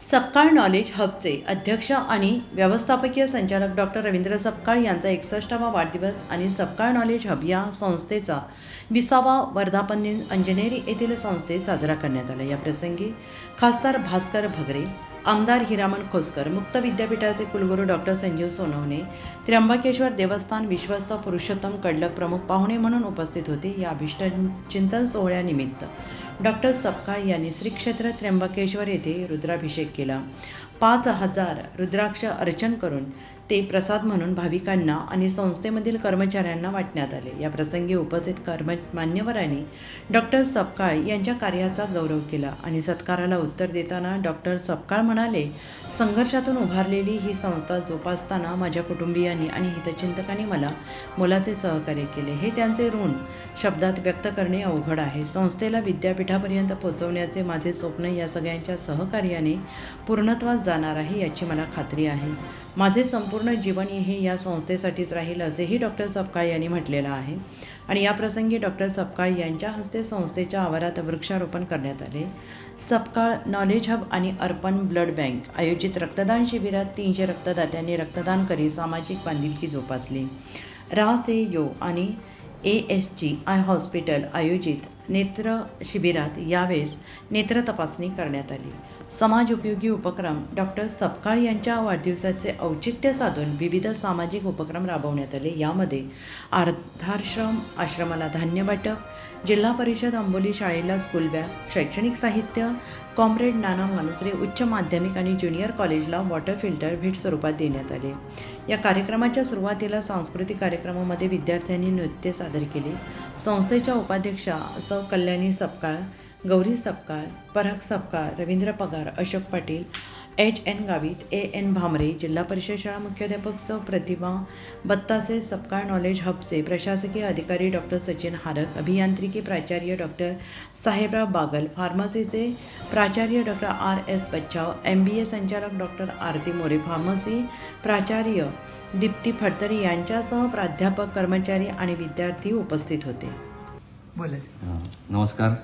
Sapkal knowledge हबचे अध्यक्ष आणि व्यवस्थापकीय संचालक डॉक्टर रवींद्र सपकाळ यांचा एकसष्टावा वाढदिवस आणि सपकाळ नॉलेज हब या संस्थेचा विसावा वर्धापन दिन अंजनेरी येथील संस्थेत साजरा करण्यात आला. या प्रसंगी खासदार भास्कर भगरे आमदार हिरामण खोसकर मुक्त विद्यापीठाचे कुलगुरू डॉक्टर संजीव सोनवणे त्र्यंबकेश्वर देवस्थान विश्वस्त पुरुषोत्तम कडलक प्रमुख पाहुणे म्हणून उपस्थित होते. या अभिष्ट चिंतन सोहळ्यानिमित्त डॉक्टर सपकाळ यांनी श्री क्षेत्र त्र्यंबकेश्वर येथे रुद्राभिषेक केला. पाच हजार रुद्राक्ष अर्चन करून ते प्रसाद म्हणून भाविकांना आणि संस्थेमधील कर्मचाऱ्यांना वाटण्यात आले. या प्रसंगी उपस्थित कर्म मान्यवरांनी डॉक्टर सपकाळ यांच्या कार्याचा गौरव केला आणि सत्काराला उत्तर देताना डॉक्टर सपकाळ म्हणाले संघर्षातून उभारलेली ही संस्था जोपासताना माझ्या कुटुंबियांनी आणि हितचिंतकांनी मला मोलाचे सहकार्य केले. हे त्यांचे ऋण शब्दात व्यक्त करणे अवघड आहे. संस्थेला विद्यापीठापर्यंत पोहोचवण्याचे माझे स्वप्न या सगळ्यांच्या सहकार्याने पूर्णत्वास जाणार आहे याची मला खात्री आहे. माझे संपूर्ण जीवन हे या संस्थेसाठीच राहील असेही डॉक्टर सपकाळ यांनी म्हटलेलं आहे. आणि या प्रसंगी डॉक्टर सपकाळ यांच्या हस्ते संस्थेच्या आवारात वृक्षारोपण करण्यात आले. सपकाळ नॉलेज हब आणि अर्पण ब्लड बँक आयोजित रक्तदान शिबिरात तीनशे रक्तदात्यांनी रक्तदान करीत सामाजिक बांधिलकी जोपासली. रा से यो आणि A S G I hospital आयोजित नेत्र शिबिरात यावेळेस नेत्र तपासणी करण्यात आली. समाज उपयोगी उपक्रम डॉक्टर सपकाळ यांच्या वाढदिवसाचे औचित्य साधून विविध सामाजिक उपक्रम राबवण्यात आले. यामध्ये अर्धाश्रम आश्रमाला धान्य वाटप जिल्हा परिषद आंबोली शाळेला स्कूल बॅग शैक्षणिक साहित्य कॉम्रेड नाना मानुसरे उच्च माध्यमिक आणि ज्युनियर कॉलेजला वॉटर फिल्टर भेट स्वरूपात देण्यात आले. या कार्यक्रमाच्या सुरुवातीला सांस्कृतिक कार्यक्रमामध्ये विद्यार्थ्यांनी नृत्य सादर केले. संस्थेच्या उपाध्यक्षा Kalyani Sapkal Gauri Sapkal Parag Sapkal Ravindra Pagar Ashok Patil H N Gavit A N Bhamre जिल्हा परिषद शाळा मुख्याध्यापक सौ प्रतिभा बत्तासे सपकाळ नॉलेज हबचे प्रशासकीय अधिकारी डॉक्टर सचिन हारक अभियांत्रिकी प्राचार्य डॉक्टर साहेबराव बागल फार्मसीचे प्राचार्य doctor R S Bachchav M B A संचालक डॉक्टर आरती मोरे फार्मसी प्राचार्य दीप्ती फडतरे यांच्यासह प्राध्यापक कर्मचारी आणि विद्यार्थी उपस्थित होते. बोलायचं नमस्कार.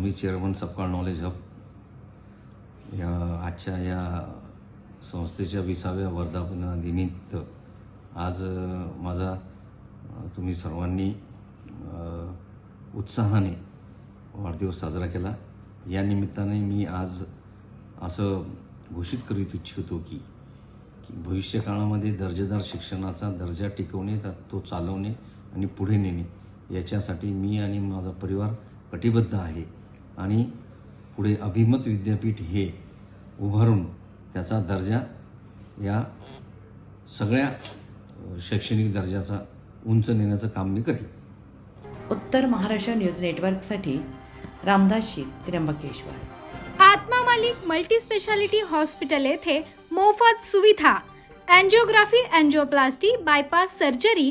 मी चेअरमन सपकाळ नॉलेज हब या आजच्या या संस्थेच्या विसाव्या वर्धापनानिमित्त आज माझा तुम्ही सर्वांनी उत्साहाने वाढदिवस साजरा केला. या निमित्ताने मी आज असं घोषित करीत इच्छितो की की भविष्य काळामध्ये दर्जेदार शिक्षणाचा दर्जा टिकवणे तर तो चालवणे आणि पुढे नेणे याच्यासाठी मी आणि माझा परिवार कटिबद्ध आहे. आणि पुढे अभिमत विद्यापीठ हे उभारून त्याचा दर्जा या सगळ्या शैक्षणिक दर्जाचा उंच नेण्याचं काम मी करेन. उत्तर महाराष्ट्र न्यूज नेटवर्कसाठी रामदास शीत त्र्यंबकेश्वर. आत्मा मालिक मल्टी स्पेशालिटी हॉस्पिटल येथे मोफत सुविधा अँजिओग्राफी अँजिओप्लास्टी बायपास सर्जरी